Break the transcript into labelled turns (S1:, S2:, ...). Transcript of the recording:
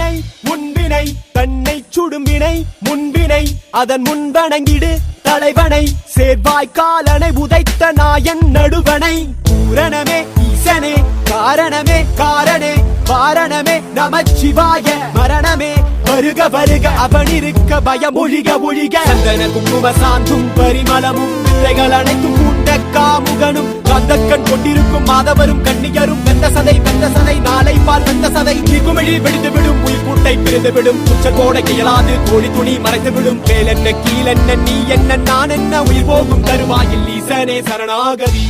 S1: வினை முன்வினை தன்னை சுடும் வினை முன்வினை அதன் முன்வணங்கிடு தலைவனை. சேர்வாய் காலனை உதைத்த நாயன் நடுவனை. பூரணமே ஈசனே காரணமே காரணே காரணமே நமச்சிவாய மரணமே. வருக வருக அவன் இருக்க பயம் ஒழிக ஒழிக. சந்தன குங்கும சாந்தும் பரிமளமும் பிள்ளைகள் அனைத்தும் கூட்ட காமுகனும். கந்தக்கண் கொண்டிருக்கும் மாதவரும் கண்ணியரும் வெந்த சதை வெந்த சதை நாளை பால் வெந்த சதை. திகுமிழி விடுத்து விடும் உயிர் கூட்டை பிரிந்து விடும் உச்ச கோடை இயலாது. கோழி துணி மறைத்து விடும் மேல் என்ன கீழ் என்ன நீ என்ன நான் என்ன உயிர் போகும் தருவாயில் ஈசனே சரணாகதி.